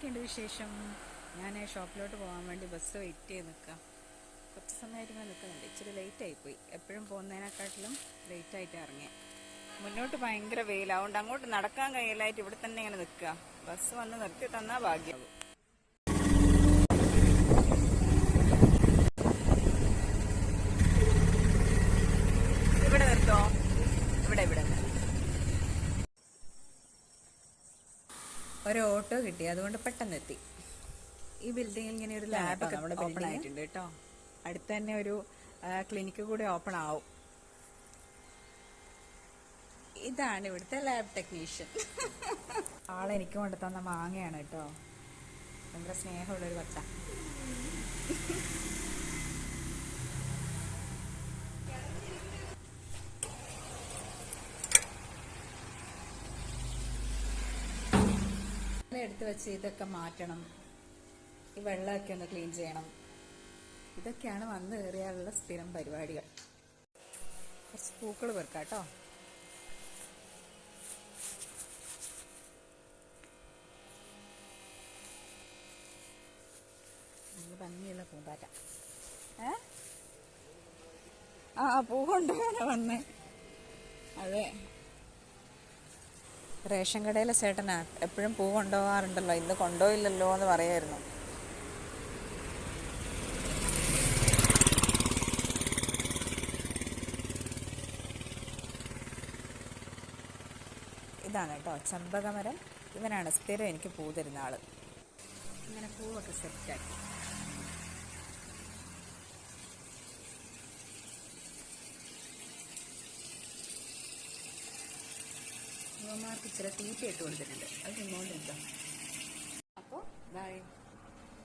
എന്തൊക്കെയുണ്ട് വിശേഷം? ഞാൻ ഷോപ്പിലോട്ട് പോകാൻ വേണ്ടി ബസ് വെയിറ്റ് ചെയ്ത് നിൽക്കാം കുറച്ച് സമയമായിട്ട് ഇങ്ങനെ നിൽക്കുന്നുണ്ട് ഇച്ചിരി ലേറ്റ് ആയിപ്പോയി എപ്പോഴും പോകുന്നതിനെക്കാട്ടിലും ലേറ്റ് ആയിട്ട് ഇറങ്ങിയ. മുന്നോട്ട് ഭയങ്കര വെയിൽ അതുകൊണ്ട് അങ്ങോട്ട് നടക്കാൻ കഴിയില്ലായിട്ട് ഇവിടെ തന്നെ ഇങ്ങനെ നിൽക്കുക ബസ് വന്ന് നിർത്തി തന്നാൽ ഭാഗ്യമാകും ഇവിടെ നിർത്തോ ഇവിടെ ഇവിടെ ഒരു ഓട്ടോ കിട്ടി. അതുകൊണ്ട് പെട്ടെന്ന് എത്തി ഈ ബിൽഡിങ്ങിൽ ഇങ്ങനെ ഒരു ലാബ് നമ്മുടെ ഓപ്പൺ ആയിട്ടുണ്ട് കേട്ടോ. അടുത്ത് തന്നെ ഒരു ക്ലിനിക്ക് കൂടി ഓപ്പൺ ആവും. ഇതാണ് ഇവിടുത്തെ ലാബ് ടെക്നീഷ്യൻ ആളെ എനിക്ക് കൊണ്ട് തന്ന മാങ്ങയാണ് കേട്ടോ. ഭയങ്കര സ്നേഹമുള്ളൊരു വട്ട എടുത്ത് വെച്ച് ഇതൊക്കെ മാറ്റണം. ഈ വെള്ളമൊക്കെ ഒന്ന് ക്ലീൻ ചെയ്യണം. ഇതൊക്കെയാണ് വന്ന് കയറിയാലുള്ള സ്ഥിരം പരിപാടികൾ. കുറച്ച് പൂക്കൾ വെറുക്കാട്ടോ നല്ല ഭംഗിയുള്ള പൂമ്പാറ്റ. ഏ? ആ പൂ കൊണ്ടുപോകാനാ വന്നേ. അതെ. റേഷൻ കടയിലെ ചേട്ടനാ എപ്പോഴും പൂ കൊണ്ടുപോകാറുണ്ടല്ലോ. ഇന്ന് കൊണ്ടുപോയില്ലല്ലോ എന്ന് പറയായിരുന്നു. ഇതാണ് കേട്ടോ. ചെമ്പകമരം. ഇവനാണ് സ്ഥിരം എനിക്ക് പൂ തരുന്ന ആൾ. ഇങ്ങനെ പൂവൊക്കെ സെറ്റാക്കി യുവമാർക്ക് ഇച്ചിരി തീറ്റ ഇട്ട് കൊടുത്തിട്ടുണ്ട്. അത് തിന്നുകൊണ്ട്